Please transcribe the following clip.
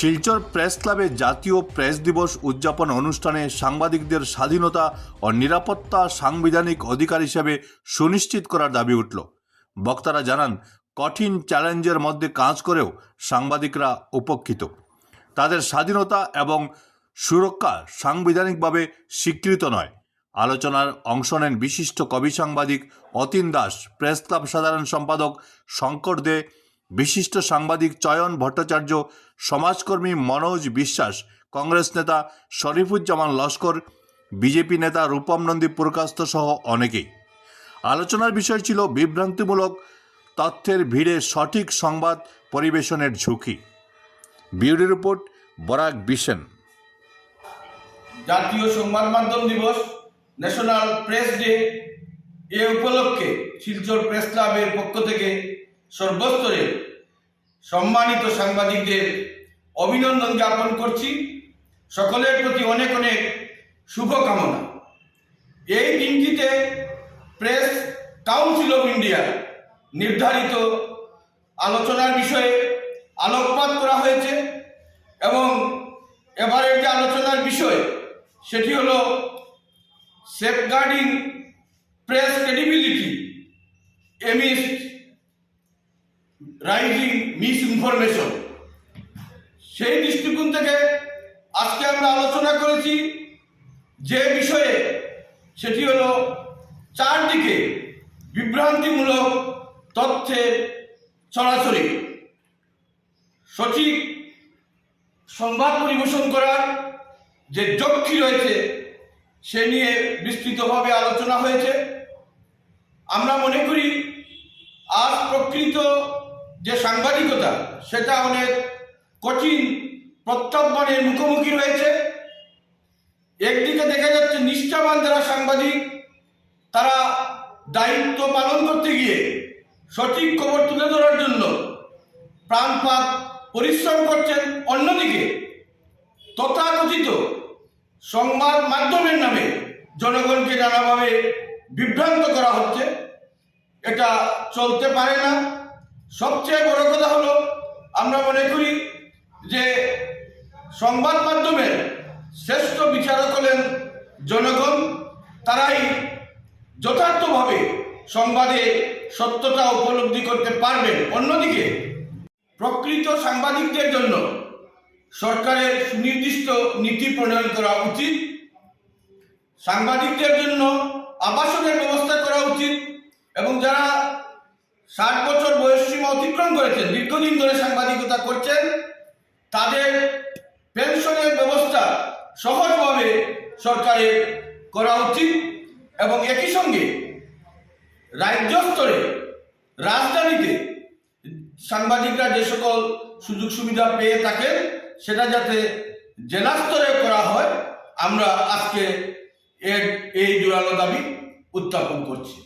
Silchar press ক্লাবে জাতীয় press দিবস উদযাপন অনুষ্ঠানে সাংবাদিকদের স্বাধীনতা ও নিরাপত্তা সাংবিধানিক অধিকার হিসেবে সুনিশ্চিত করার দাবি উঠল। বক্তারা জানান, কঠিন চ্যালেঞ্জের মধ্যে কাজ করেও সাংবাদিকরা উপকৃত। তাদের স্বাধীনতা এবং সুরক্ষা সাংবিধানিকভাবে স্বীকৃত নয়। আলোচনার অংশ নেন বিশিষ্ট কবি সাংবাদিক অতীন দাস, প্রেস ক্লাব সাধারণ সম্পাদক শঙ্কর দে বিশিষ্ট সাংবাদিক চয়ন ভট্টাচার্য, সমাজকর্মী মনোজ বিশ্বাস, কংগ্রেস নেতা শরীফুজ্জামান লস্কর, বিজেপি নেতা রূপম নন্দী পুরকাস্ত সহ অনেকেই। আলোচনার বিষয় ছিল বিভ্রান্তিমূলক, তথ্যের ভিড়ে সঠিক সংবাদ পরিবেশনের ঝুঁকি। বিউরি রিপোর্ট, বরাক বিশেন। জাতীয় সংবাদ মাধ্যম দিবস, ন্যাশনাল প্রেস ডে, এ উপলক্ষে শিলচর প্রেস ক্লাবের পক্ষ থেকে সর্বস্তরে সম্মানিত সাংবাদিকদের অভিনন্দন জ্ঞাপন করছি। সকলের প্রতি অনেক অনেক শুভকামনা। এই দিনটিতে প্রেস কাউন্সিল অফ ইন্ডিয়া নির্ধারিত আলোচনার বিষয়ে আলোকপাত করা হয়েছে এবং এবারের যে আলোচনার বিষয়, সেটি হলো safeguarding press credibility amidst rising misinformation সেই দৃষ্টিকোণ থেকে আজকে আমরা আলোচনা করেছি যে বিষয়ে, সেটি হলো চারদিকে বিভ্রান্তিমূলক তথ্যের ছড়াছড়ি সঠিক সংবাদ পরিবেশন করার যে যক্ষী রয়েছে, সে নিয়ে বিস্তৃতভাবে আলোচনা হয়েছে। আমরা মনে করি, আজ প্রকৃত যে সাংবাদিকতা, সেটা অনেক কঠিন প্রত্যাহ্বানের মুখোমুখি রয়েছে। একদিকে দেখা যাচ্ছে নিষ্ঠাবান যারা সাংবাদিক, তারা দায়িত্ব পালন করতে গিয়ে সঠিক খবর তুলে ধরার জন্য প্রাণপাত পরিশ্রম করছেন। অন্যদিকে তথাকথিত সংবাদ মাধ্যমের নামে জনগণকে নানাভাবে বিভ্রান্ত করা হচ্ছে। এটা চলতে পারে না। সবচেয়ে বড় কথা হলো, আমরা মনে করি যে সংবাদ মাধ্যমে শ্রেষ্ঠ বিচারক হলেন জনগণ। তারাই যথার্থভাবে সংবাদে সত্যতা উপলব্ধি করতে পারবেন। অন্যদিকে, প্রকৃত সাংবাদিকদের জন্য সরকারের সুনির্দিষ্ট নীতি প্রণয়ন করা উচিত। সাংবাদিকদের জন্য আবাসনের ব্যবস্থা করা উচিত। এবং যারা ষাট বছর বয়স সীমা অতিক্রম করেছেন, দীর্ঘদিন ধরে সাংবাদিকতা করছেন। তাদের পেনশনের ব্যবস্থা সহজভাবে সরকারের করা উচিত এবং একই সঙ্গে রাজ্য স্তরে, রাজধানীতে সাংবাদিকরা যে সকল সুযোগ সুবিধা পেয়ে থাকেন, সেটা যাতে জেলা স্তরে করা হয়, আমরা আজকে এর এই জোরালো দাবি উত্থাপন করছি।